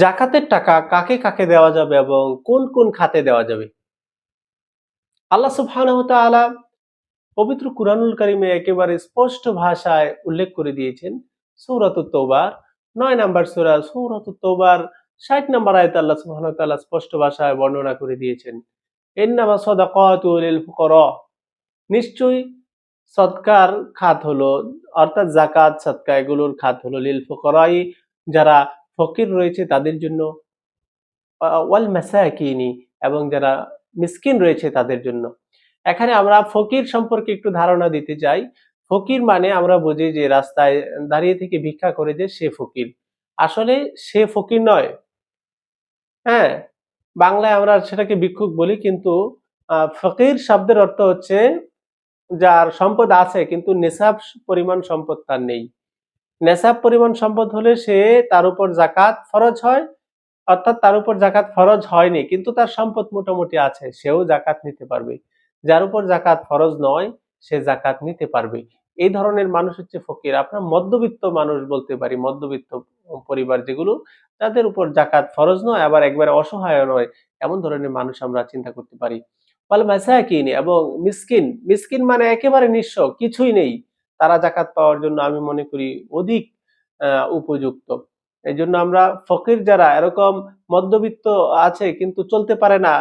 জাকাতের টাকা কাকে কাকে দেওয়া যাবে এবং কোন কোন খাতে দেওয়া যাবে? আল্লাহ সুবহানাহু তাআলা পবিত্র কুরআনুল কারিমে একেবারে স্পষ্ট ভাষায় উল্লেখ করে দিয়েছেন, সূরাতুত তৌবার 9 নাম্বার সূরা সূরাতুত তৌবার 60 নাম্বার আয়াতে আল্লাহ সুবহানাহু স্পষ্ট ভাষায় বর্ণনা করে দিয়েছেন, ইন্নামা সাদাকাতু লিল ফুকারা, নিশ্চয়ই সদকার খাত হলো, অর্থাৎ জাকাত সদকা এগুলোর খাত হলো লিল ফুকারাই, যারা ফকির রয়েছে তাদের জন্য ওয়াল মাসাকিনি, এবং যারা মিসকিন রয়েছে তাদের জন্য। এখানে আমরা ফকির সম্পর্কে একটু ধারণা দিতে চাই। ফকির মানে আমরা বুঝি যে রাস্তায় দাঁড়িয়ে থেকে ভিক্ষা করে যে সে ফকির। আসলে সে ফকির নয়। হ্যাঁ বাংলায় আমরা সেটাকে ভিক্ষুক বলি, কিন্তু ফকির শব্দের অর্থ হচ্ছে যার সম্পদ আছে, কিন্তু নেশাব পরিমাণ সম্পদ তার নেই। নেশাব পরিমাণ সম্পদ হলে সে তার উপর জাকাত ফরজ হয়, অর্থাৎ তার উপর জাকাত ফরজ হয়নি, কিন্তু তার সম্পদ মোটামুটি আছে, সেও জাকাত নিতে পারবে। যার উপর জাকাত ফরজ নয়, সে জাকাত নিতে পারবে। এই ধরনের মানুষ হচ্ছে ফকির। আপনার মধ্যবিত্ত মানুষ বলতে পারি, মধ্যবিত্ত পরিবার যেগুলো, তাদের উপর জাকাত ফরজ নয়, আবার একবারে অসহায় নয়, এমন ধরনের মানুষ আমরা চিন্তা করতে পারি। ওয়াল মাসাকিন এবং মিসকিন মিসকিন মানে একেবারে নিঃস্ব, কিছুই নেই। তারা জাকাত পাওয়ার জন্য আমি মনে করি অধিক উপযুক্ত। এই জন্য আমরা ফকির যারা, এরকম মধ্যবিত্ত আছে কিন্তু চলতে পারে না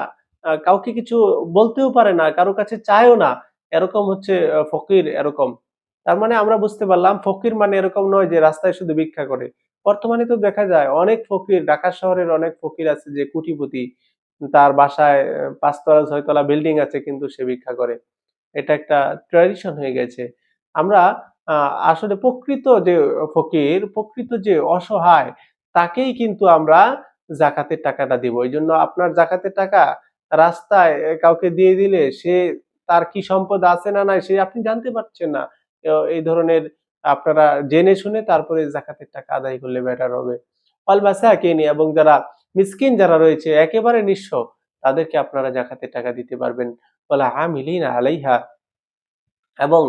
কাউকে কিছু বলতেও পারে না, কারও কাছে চায়ও না, এরকম হচ্ছে ফকির এরকম। তার মানে আমরা বুঝতে পারলাম ফকির মানে এরকম নয় যে রাস্তায় শুধু ভিক্ষা করে। বর্তমানে তো দেখা যায় অনেক ফকির, ঢাকা শহরের অনেক ফকির আছে যে কুটিপতি, তার বাসায় পাঁচতলা, ছয়তলা বিল্ডিং আছে কিন্তু সে ভিক্ষা করে। এটা একটা ট্র্যাডিশন হয়ে গেছে। আমরা আসলে প্রকৃত যে ফকির, প্রকৃত যে অসহায়, তাকেই কিন্তু আমরা জাকাতের টাকাটা দিব। এই জন্য আপনার জাকাতের টাকা রাস্তায় কাউকে দিয়ে দিলে সে তার কি সম্পদ আছে না নাই, সে আপনি জানতে পারছেন না। এই ধরনের আপনারা জেনে শুনে তারপরে জাকাতের টাকা আদায় করলে বেটার হবে। অল মাসাকিনি এবং যারা মিসকিন যারা রয়েছে, একেবারে নিঃস্ব, তাদেরকে আপনারা জাকাতের টাকা দিতে পারবেন। বলা আমিলিনা আলাইহা এবং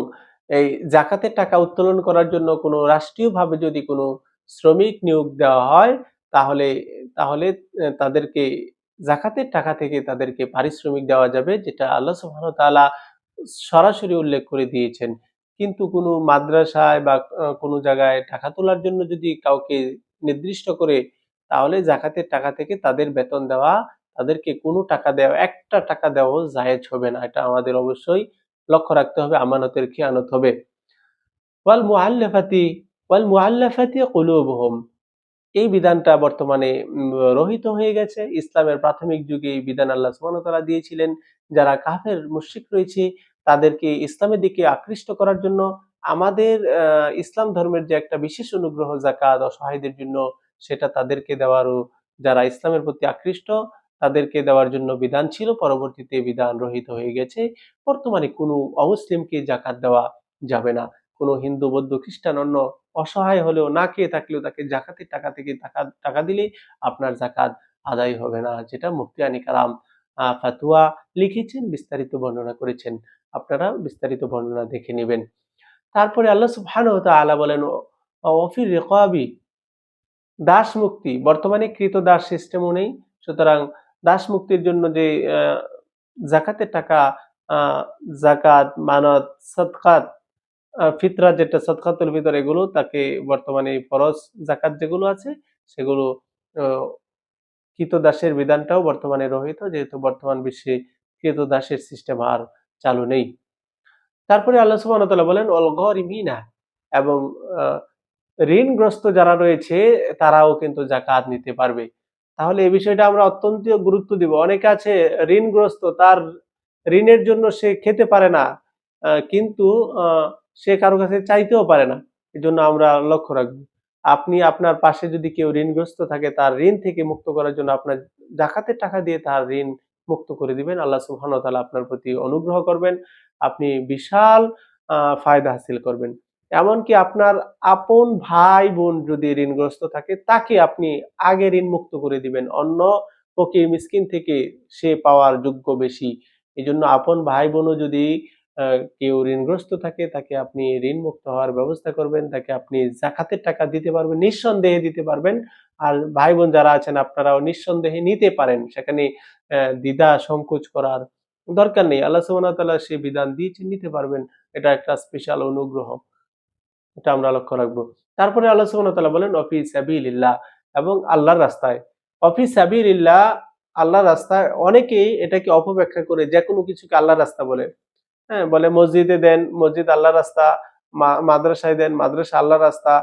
এই জাকাতের টাকা উত্তোলন করার জন্য কোনো রাষ্ট্রীয়ভাবে যদি কোনো শ্রমিক নিয়োগ দেওয়া হয়, তাহলে তাহলে তাদেরকে জাকাতের টাকা থেকে তাদেরকে পারিশ্রমিক দেওয়া যাবে, যেটা আল্লাহ সুবহানাহু ওয়া তাআলা সরাসরি উল্লেখ করে দিয়েছেন। কিন্তু কোনো মাদ্রাসায় বা কোনো জায়গায় টাকা তোলার জন্য যদি কাউকে নির্দিষ্ট করে, তাহলে জাকাতের টাকা থেকে তাদের বেতন দেওয়া, তাদেরকে কোনো টাকা দেওয়া, একটা টাকা দেওয়াও জায়েজ হবে না। এটা আমাদের অবশ্যই লক্ষ্য রাখতে হবে, আমানতের খেয়ানত হবে। ওয়াল মুআল্লাফাতি ওয়াল মুআল্লাফাতি কুলুবুহুম। এই বিধানটা বর্তমানে রহিত হয়ে গেছে। ইসলামের প্রাথমিক যুগে এই বিধান আল্লাহ সুবহানাহু দিয়েছিলেন। যারা কাফের, মুশরিক রয়েছে, তাদেরকে ইসলামের দিকে আকৃষ্ট করার জন্য আমাদের ইসলাম ধর্মের যে একটা বিশেষ অনুগ্রহ জাকাত অসহায়দের জন্য সেটা তাদেরকে দেওয়ারও, যারা ইসলামের প্রতি আকৃষ্ট তাদেরকে দেওয়ার জন্য বিধান ছিল। পরবর্তীতে বিধান রহিত হয়ে গেছে। বর্তমানে কোনো অমুসলিমকে জাকাত দেওয়া যাবে না। কোনো হিন্দু, বৌদ্ধ, খ্রিস্টান, অন্য অসহায় হলেও না খেয়ে থাকলেও তাকে জাকাতের টাকা থেকে টাকা টাকা দিলেই আপনার জাকাত আদায় হবে না, যেটা মুফতি আনী কালাম ফাতুয়া লিখেছেন, বিস্তারিত বর্ণনা করেছেন। আপনারা বিস্তারিত বর্ণনা দেখে নেবেন। তারপরে আল্লাহ ওয়া তাআলা বলেন অফির রেকাবি, দাস মুক্তি। বর্তমানে কৃত দাস সিস্টেমও নেই। সুতরাং দাস মুক্তির জন্য যে জাকাতের টাকা জাকাত মানত সদকাত আহ, ফিতরা যেটা সদকাতুল ফিতর এগুলো তাকে বর্তমানে ফরজ জাকাত যেগুলো আছে সেগুলো কৃতদাসের বিধানটাও বর্তমানে রহিত যেহেতু বর্তমান বিশ্বে কৃতদাসের সিস্টেম আর চালু নেই। তারপরে আল্লাহ তাআলা বলেন অল গরিমিনা এবং ঋণগ্রস্ত যারা রয়েছে তারাও কিন্তু জাকাত নিতে পারবে। তাহলে এই বিষয়টা আমরা অত্যন্ত গুরুত্ব দিব। অনেকে আছে ঋণগ্রস্ত, তার ঋণের জন্য সে খেতে পারে না কিন্তু সে কারও কাছে চাইতেও পারে না। এই জন্য আমরা লক্ষ্য রাখব। আপনি আপনার পাশে যদি কেউ ঋণগ্রস্ত থাকে, তার ঋণ থেকে মুক্ত করার জন্য আপনার জাকাতের টাকা দিয়ে তার ঋণ মুক্ত করে দিবেন। আল্লাহ সুবহানাহু ওয়া তাআলা আপনার প্রতি অনুগ্রহ করবেন। আপনি বিশাল ফায়দা হাসিল করবেন। এমনকি আপনার আপন ভাই বোন যদি ঋণগ্রস্ত থাকে, তাকে আপনি আগে ঋণ মুক্ত করে দিবেন। অন্য ফকির মিসকিন থেকে সে পাওয়ার যোগ্য বেশি। এই জন্য আপন ভাই বোনও যদি কেউ ঋণগ্রস্ত থাকে, তাকে আপনি ঋণ মুক্ত হওয়ার ব্যবস্থা করবেন। তাকে আপনি জাকাতের টাকা দিতে পারবেন, নিঃসন্দেহে দিতে পারবেন। আর ভাই বোন যারা আছেন, আপনারাও নিঃসন্দেহে নিতে পারেন। সেখানে দ্বিধা সংকোচ করার দরকার নেই। আল্লাহ সুবহানাহু ওয়া তাআলা সে বিধান দিয়েছেন, নিতে পারবেন। এটা একটা স্পেশাল অনুগ্রহ। এটা আমরা লক্ষ্য রাখব। তারপরে আল্লাহ তাআলা বলেন, অফি সাবিলিল্লাহ এবং আল্লাহর রাস্তায়। অফি সাবিলিল্লাহ আল্লাহর রাস্তায় অনেকেই এটাকে অপব্যাখ্যা করে যে কোনো কিছুকে আল্লাহর রাস্তা বলে। হ্যাঁ বলে মসজিদে দেন, মসজিদ আল্লাহর রাস্তা মাদ্রাসায় দেন, মাদ্রাসা আল্লাহর রাস্তা।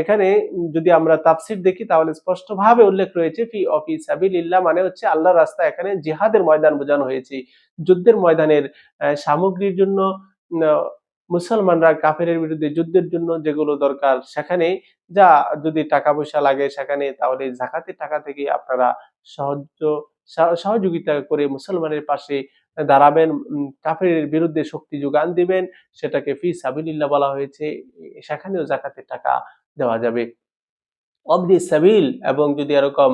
এখানে যদি আমরা তাফসির দেখি, তাহলে স্পষ্টভাবে উল্লেখ রয়েছে, ফি, অফি সাবিলিল্লাহ মানে হচ্ছে আল্লাহর রাস্তা এখানে জিহাদের ময়দান বোঝানো হয়েছে। যুদ্ধের ময়দানের সামগ্রীর জন্য মুসলমানরা কাফেরের বিরুদ্ধে যুদ্ধের জন্য যেগুলো দরকার সেখানে যা যদি টাকা পয়সা লাগে সেখানে, তাহলে জাকাতের টাকা থেকে আপনারা সাহায্য সহ- সহযোগিতা করে মুসলমানের পাশে দাঁড়াবেন। কাফের বিরুদ্ধে শক্তি যোগান দিবেন, সেটাকে ফি সাবিলিল্লাহ বলা হয়েছে, সেখানেও জাকাতের টাকা দেওয়া যাবে। অবদি সাবিল এবং যদি এরকম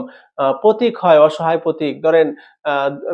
প্রতীক হয়, অসহায় প্রতীক, ধরেন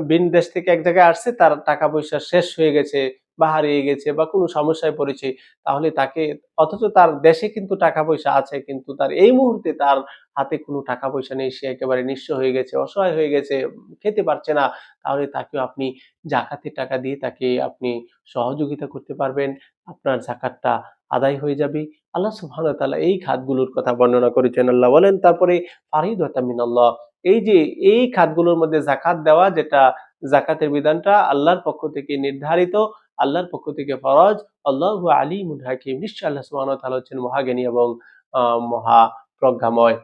ভিন দেশ থেকে এক জায়গায় আসছে, তার টাকা পয়সা শেষ হয়ে গেছে বা হারিয়ে গেছে বা কোনো সমস্যায় পড়েছে, তাহলে তাকে, অথচ তার দেশে কিন্তু টাকা পয়সা আছে, কিন্তু তার এই মুহূর্তে তার হাতে কোনো টাকা পয়সা নেই, সে একেবারে নিঃস্ব হয়ে গেছে, অসহায় হয়ে গেছে, খেতে পারছে না, তাহলে তাকেও আপনি জাকাতের টাকা দিয়ে তাকে আপনি সহযোগিতা করতে পারবেন, আপনার জাকাতটা আদায় হয়ে যাবে। আল্লাহ সুবহানাহু ওয়া তাআলা এই খাতগুলোর কথা বর্ণনা করেছেন, আল্লাহ বলেন, তারপরে ফারিদাতাম মিনাল্লাহ এই যে, এই খাতগুলোর মধ্যে জাকাত দেওয়া, যেটা জাকাতের বিধানটা আল্লাহর পক্ষ থেকে নির্ধারিত আল্লাহর পক্ষ থেকে ফরজ। আল্লাহু আলিমুল হাকিম। নিশ্চয় আল্লাহ সুবহানাহু ওয়া তাআলা হচ্ছেন মহাজ্ঞানী এবং মহা প্রজ্ঞাময়।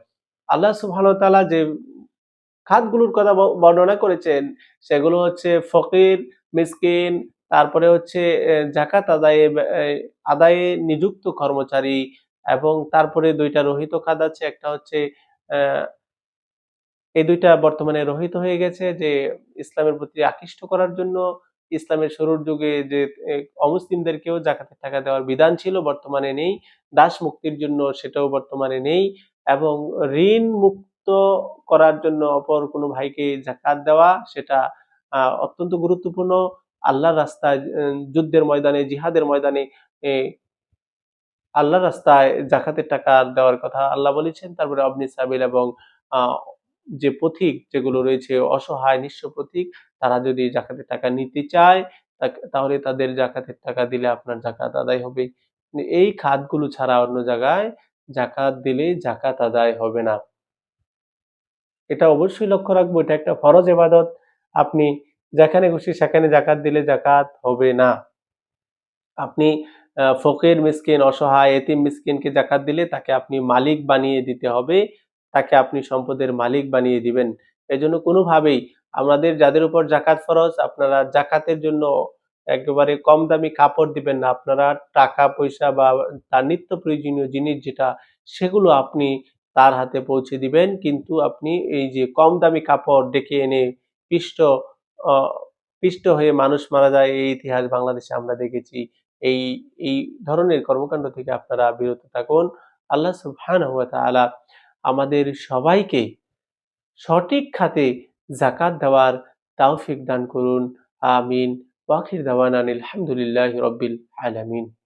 আল্লাহ সুবহানাহু ওয়া তাআলা যে খাতগুলোর কথা বর্ণনা করেছেন, সেগুলো হচ্ছে ফকির, মিসকিন, তারপরে হচ্ছে জাকাত আদায়ে আদায়ে নিযুক্ত কর্মচারী এবং তারপরে দুইটা রহিত খাত আছে। একটা হচ্ছে এই দুইটা বর্তমানে রহিত হয়ে গেছে যে ইসলামের প্রতি আকৃষ্ট করার জন্য ইসলামের শুরুর যুগে যে অমুসলিমদেরকেও জাকাতের টাকা দেওয়ার বিধান ছিল বর্তমানে নেই। দাস মুক্তির জন্য সেটাও বর্তমানে নেই এবং ঋণ মুক্ত করার জন্য অপর কোনো ভাইকে জাকাত দেওয়া সেটা অত্যন্ত গুরুত্বপূর্ণ। আল্লাহর রাস্তায় যুদ্ধের ময়দানে জিহাদের ময়দানে এ, আল্লাহর রাস্তায় জাকাতের টাকা দেওয়ার কথা আল্লাহ বলেছেন। তারপরে অবনি সাবিল এবং যে পথিক যেগুলো রয়েছে অসহায় নিঃস্ব পথিক তারা যদি জাকাতের টাকা নিতে চায় তাহলে তাদের জাকাতের টাকা দিলে আপনার জাকাত আদায় হবে। এই খাতগুলো ছাড়া অন্য জায়গায় জাকাত দিলে জাকাত আদায় হবে না। এটা অবশ্যই লক্ষ্য রাখব, এটা একটা ফরজ এবাদত আপনি যেখানে খুশি সেখানে জাকাত দিলে জাকাত হবে না। আপনি ফকির মিসকিন, অসহায়, এতিম মিসকিনকে জাকাত দিলে তাকে আপনি মালিক বানিয়ে দিতে হবে। তাকে আপনি সম্পদের মালিক বানিয়ে দিবেন। এজন্য কোনোভাবেই আমাদের যাদের উপর জাকাত ফরজ, আপনারা জাকাতের জন্য একেবারে কম দামি কাপড় দিবেন না। আপনারা টাকা, পয়সা বা তার নিত্য প্রয়োজনীয় জিনিস যেটা, সেগুলো আপনি তার হাতে পৌঁছে দিবেন। কিন্তু আপনি এই যে কম দামি কাপড় ডেকে এনে পিষ্ট পিষ্ট হয়ে মানুষ মারা যায়, এই ইতিহাস বাংলাদেশে আমরা দেখেছি। এই এই ধরনের কর্মকাণ্ড থেকে আপনারা বিরত থাকুন। আল্লাহ তাআলা আমাদের সবাইকে সঠিক খাতে জাকাত দেওয়ার তাওফিক দান করুন আমিন। ওয়াখির আনিল আলহামদুলিল্লাহি রাব্বিল আলামিন।